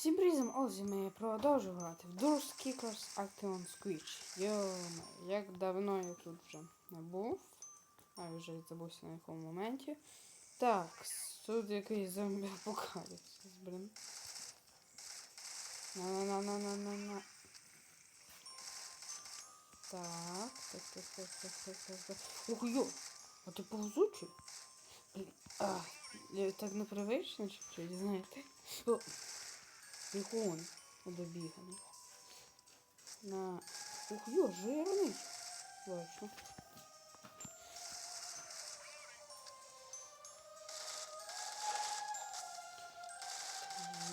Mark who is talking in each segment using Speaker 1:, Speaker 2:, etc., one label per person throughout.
Speaker 1: Всім привіт, Озі, ми продовжуємо грати в Doors Kickers Action Squitch. Йо, як давно я тут вже не був. А я вже забувся на якому моменті. Так, тут якийсь зомбі апокаліпсис, блін. На-на-на-на-на-на-на. Так, так, так, так, так, так, так, так. Ух, йо! А ти повзучий? Блін, а, я так непривично чуть-чуть, знаєте. О, Бігун добіганий. На. Ух, йо, жирний. Бачу.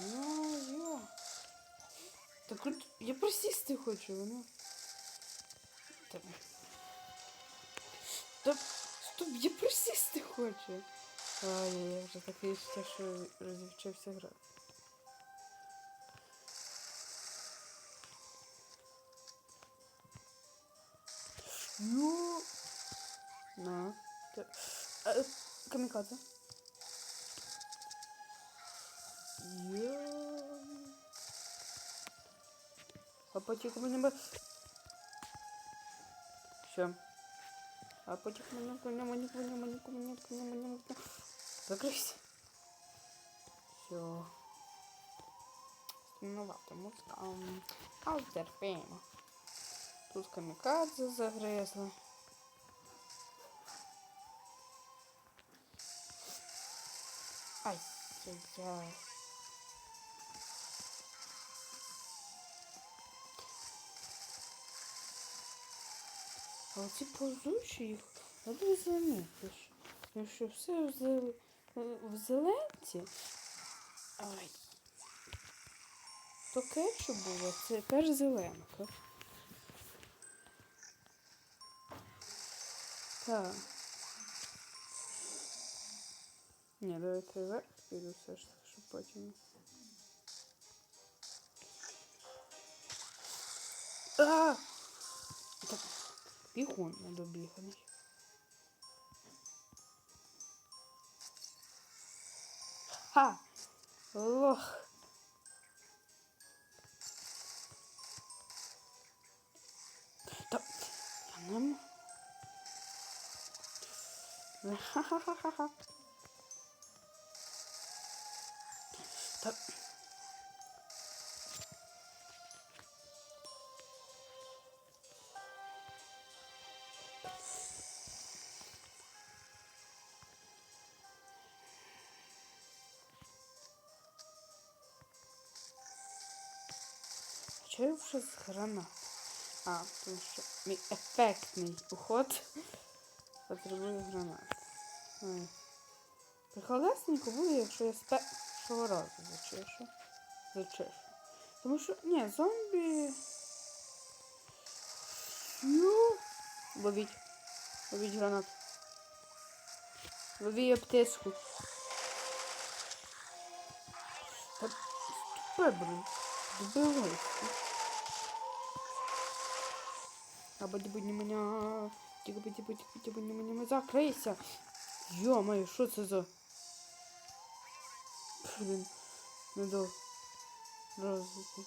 Speaker 1: Йо-йо. Так от я присісти хочу, воно. Так. Та, стоп, я присісти хочу. Ай, я вже такий ще, що розівчився грати. Йо. На. Та- А, е, Камікадзе. Йо. А мене би... Все. А коня, мене коня, мене коня, мене коня, мене коня. Закрийся. Все. Стінувата музика. Ам, Але терпимо. Тут камікадзе загризли. Ай, яй. А оці повзучі їх треба замітиш. Тому що все в, зел... в зеленці. Ай. То кетчуп було, це тепер зеленка. Так. Ні, давайте вверх піду все ж щоб потім. А! Так, бігун недобіганий. Ха! Лох! Та я не м- Ха-ха-ха-ха-ха. Та... Чого я вже з гранат? А, тому що мій ефектний уход потребує гранат. Ой. Приколесненько буде, якщо я з першого разу зачешу. Зачешу. Тому що, ні, зомбі... Йо! Ловіть. Ловіть гранат. Ловіть аптечку. Та блин. Добивайся. А буде будь мене. Тільки будь будь будь будь мене закрийся. Йо-моє, що це за... Блін, не до... Розвитку.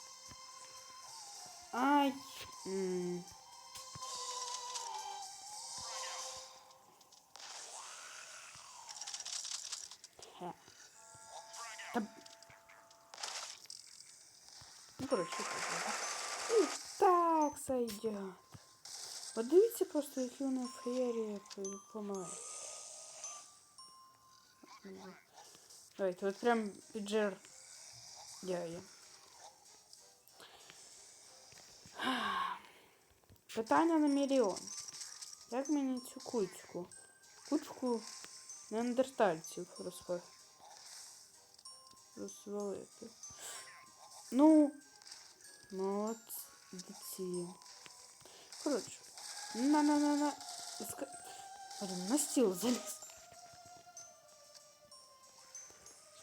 Speaker 1: Ай! М. Хе. Та... Ну, коротше, так. І так сойдет. Подивіться просто, які вони феєрії помагають. Давайте, от прям піджер дяє. Питання на мільйон. Як мені цю кучку? Кучку неандертальців розпа... розвалити. Ну, молодці. Коротше, на-на-на-на. Ска... Блін, на стіл заліз.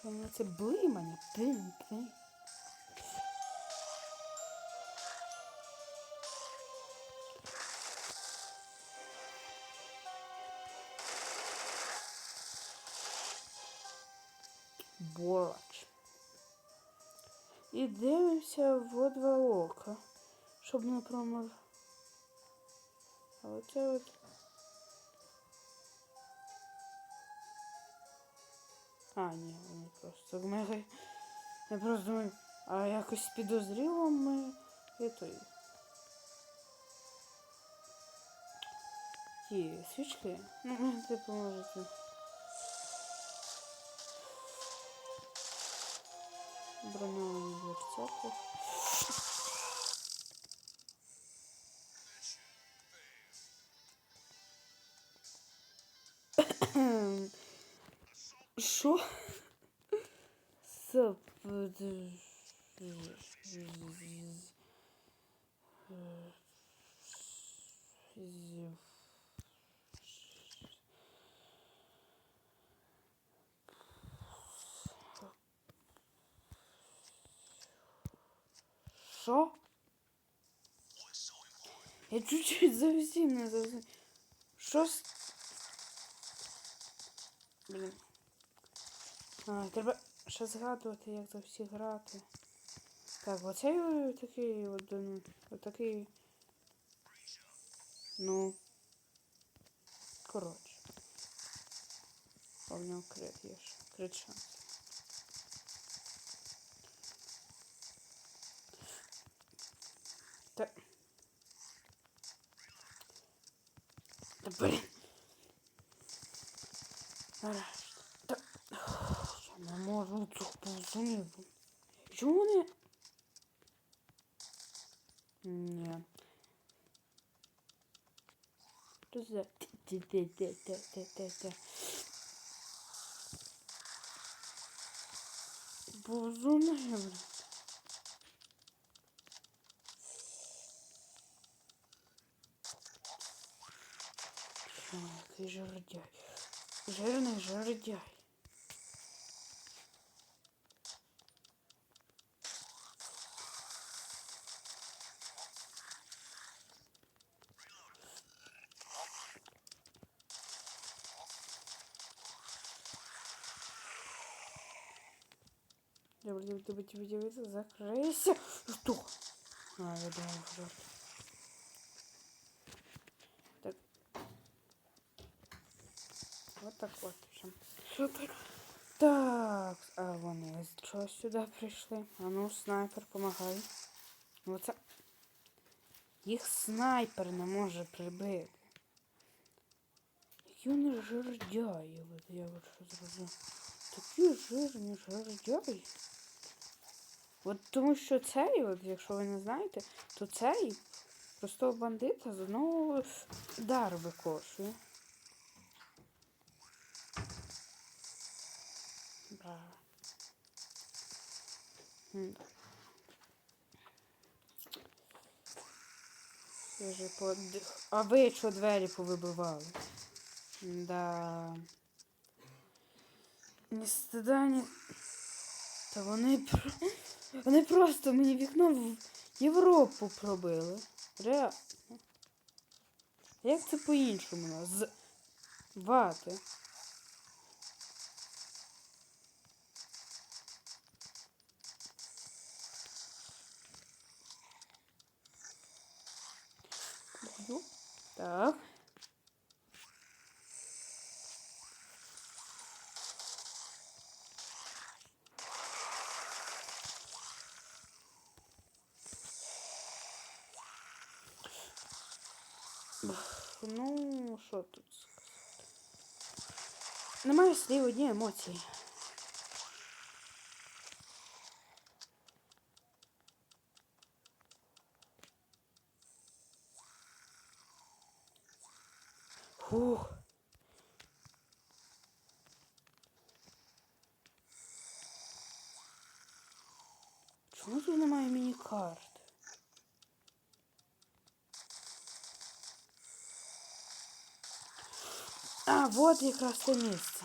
Speaker 1: Що це блимання? Блин, блин. Бороч. І дивимося в два ока, щоб не промов. А оце от. А, ні, вони просто мега. Я просто думаю, а якось підозріло ми і той. Ті свічки. Ну, типу, можете. Броньовані дверцята. Що? Я чуть-чуть зовсім не зовсім. Що. Блін. А, треба ще згадувати, як за всі грати. Так, оцей о, такий один. Отакий. Ну. Коротше. А в нього крит є ще. Крит шанс. Та... Та блін. Нарешті. Можу повзунів. Чому вони? Ні. Що за... Те-те-те-те-те-те-те. Блін. Ой, який жердяй. Жирний жердяй. Закрийся. Что? А, я думал, жарт. Так. Вот так вот. Все. Супер. Так, а вони що сюди прийшли? А ну, снайпер, помагай. Оце. Їх снайпер не може прибити. Які вони жердяї, я от що зробив. Такі жирні жердяї. От тому що цей, от, якщо ви не знаєте, то цей простого бандита з одного дар викошує. Я же подих. А ви що двері повибивали? Да. Ні стида, ні... Та вони. Вони просто мені вікно в Європу пробили. Реально. Як це по-іншому? нас? З вати. Так. Ну, що тут сказати? Немає слів одні емоції. Фух. А, от якраз те місце.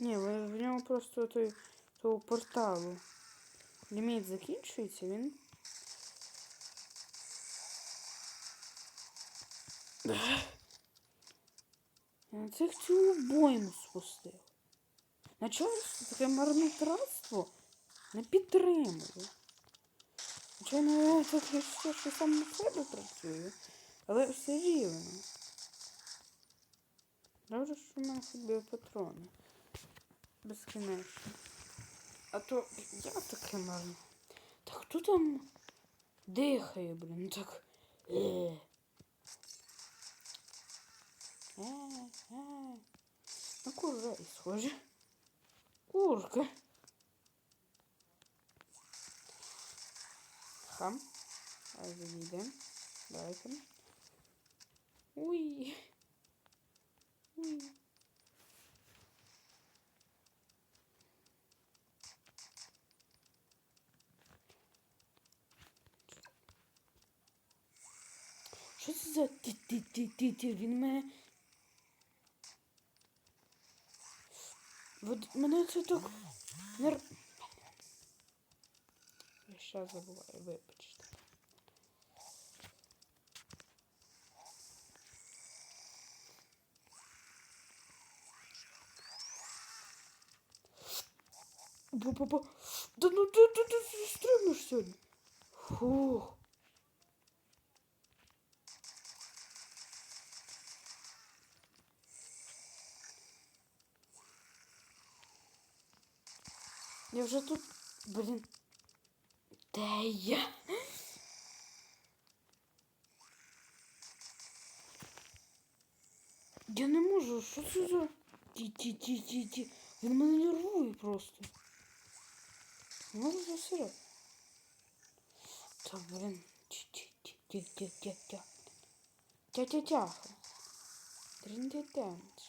Speaker 1: Ні, в нього просто той того порталу. Ліміт закінчується, він Цих цю обойму спустив. На чому таке марнотратство не підтримую. Звичайно, я так все, що сам на себе працюю, але все рівно. Добре, що в мене би патрони. Безкінечно. А то я таке марно. Та хто там дихає, блін, так. Е, kurwa schodzi? Kurkę. Ham. Ale wyjdę. Daj tam. Uj. Uj. Що це за ти ти ти ти ти? Він мене Вот мене це так. Нер... Я щас забуваю, вибачте. Бу-бу-бу. Да ну ти ти ти стрімиш сьогодні. Фух. Я вже тут. Блін. Де я? Я не можу, що це за. Ті-ті-ті-ті-ті. Він мене нервує просто. Не можу засирати. Та блін. Ті-ті-ті-ті-ті-ті. Тя-тя-тя. Трин-тя-тянч.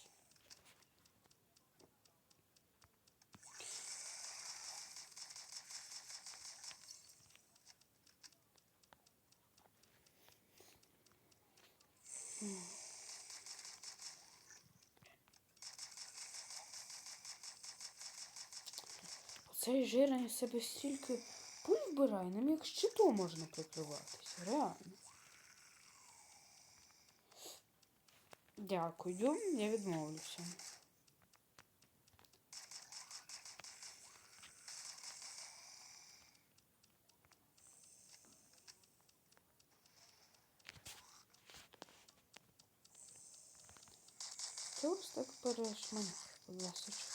Speaker 1: Цей жирний з себе стільки пуль вбирає, ним як щитом можна прикриватися. Реально. Дякую, я відмовлюся. Ти ось так мене, будь ласка.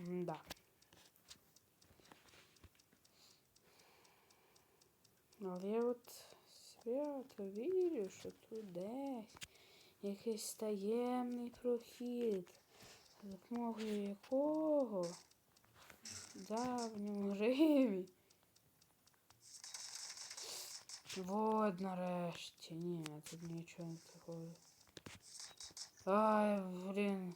Speaker 1: Да. Але я от свято вірю, що тут десь якийсь таємний прохід, за допомогою якого в давньому Римі. Вот нарешті. Ні, тут нічого не такого. Ай, блін.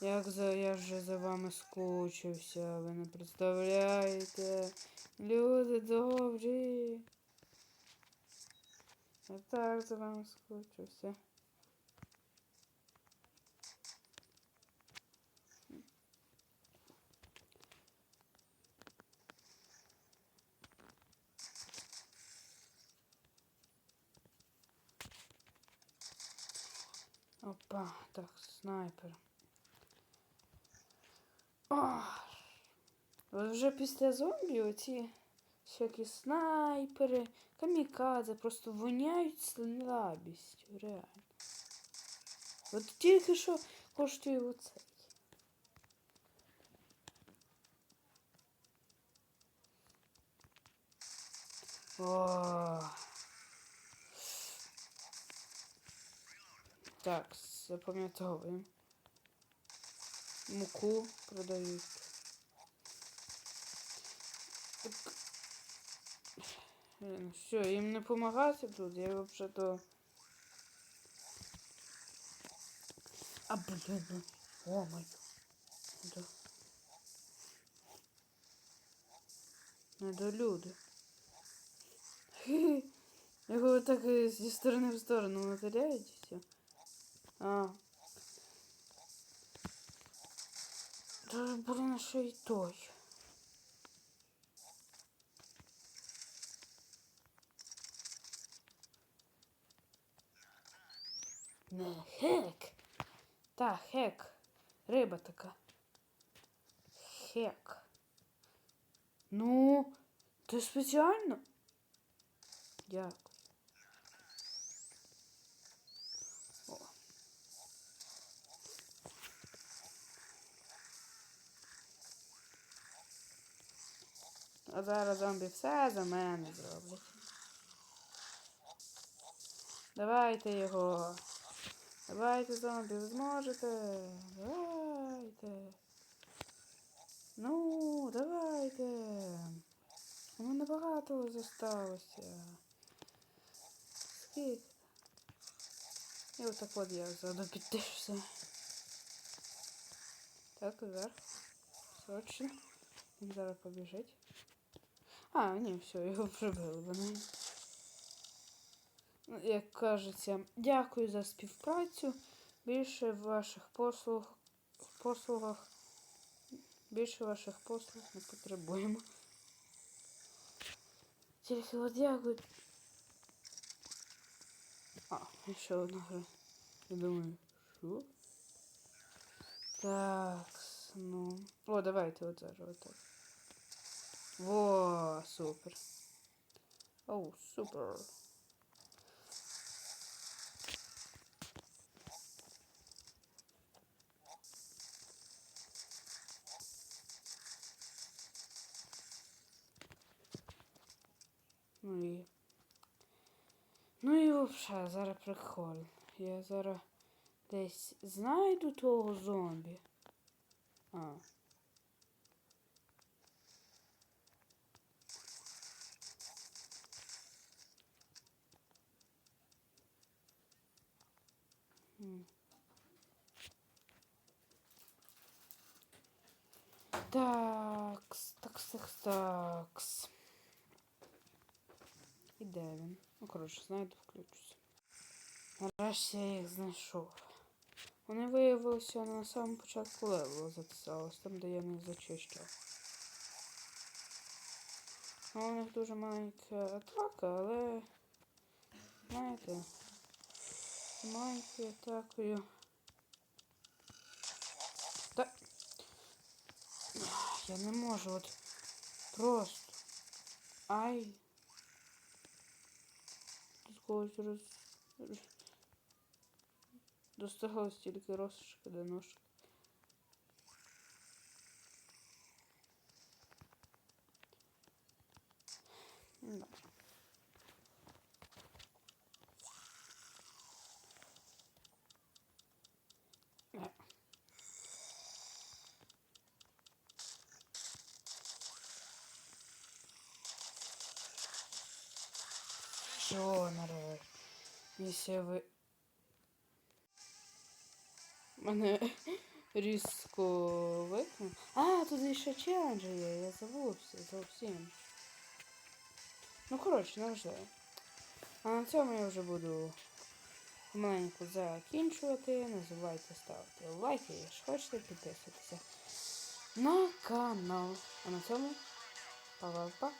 Speaker 1: Як за я вже за вами скучився, ви не представляєте. Люди добрі. Я так за вами скучився. Опа, так, снайпер. От вже після зомбі оці всякі снайпери, камікадзе просто воняють слабістю, реально. От тільки що коштує оцей. О. Так, запам'ятовуємо. Муку продають. Все, їм не допомагати тут, я взагалі то. А блін, ну, о май. Да. Недолюди. Хі-хі. Його так і зі сторони в сторону мотиляють і все. А. Та, блін, ще й той. Не хек. Та, хек. Риба така. Хек. Ну, ти спеціально? Дякую. А зараз зомбі все за мене зроблять. Давайте його. Давайте, зомбі, ви зможете. Давайте. Ну, давайте. У мене багато зосталося. Скільки? І отак от я заду підтишся. Так, вверх. Точно. Він зараз побіжить. А, ні, все, його прибили вони. Як кажеться, дякую за співпрацю. Більше ваших послуг послугах. Більше ваших послуг не потребуємо. Тільки от дякую. А, ще одна гра. Я думаю, що? Так, ну. О, давайте от зараз отак. Во, супер. О, супер. Ну і. Ну і взагалі, зараз прикол. Я зараз десь знайду того зомбі. А. М. Такс, такс. І де він? Ну, коротше, знайду, включуся. Нарешті я їх знайшов. Вони виявилися на самому початку левелу затисалось, там, де я не зачищав. Ну, у них дуже маленька атака, але, знаєте, маленькою атакою. Та... Я не можу от просто. Ай. Тут когось роз... Досталось тільки розшуки до ножки. Да. Е. Все, нарешті. Місія ви... Мене різко. А, тут ще челенджі є, я забувся зовсім. Ну, коротше, не вже. А на цьому я вже буду маленько закінчувати. Не забувайте лайки, якщо хочете підписуватися на канал. А на цьому па-па-па.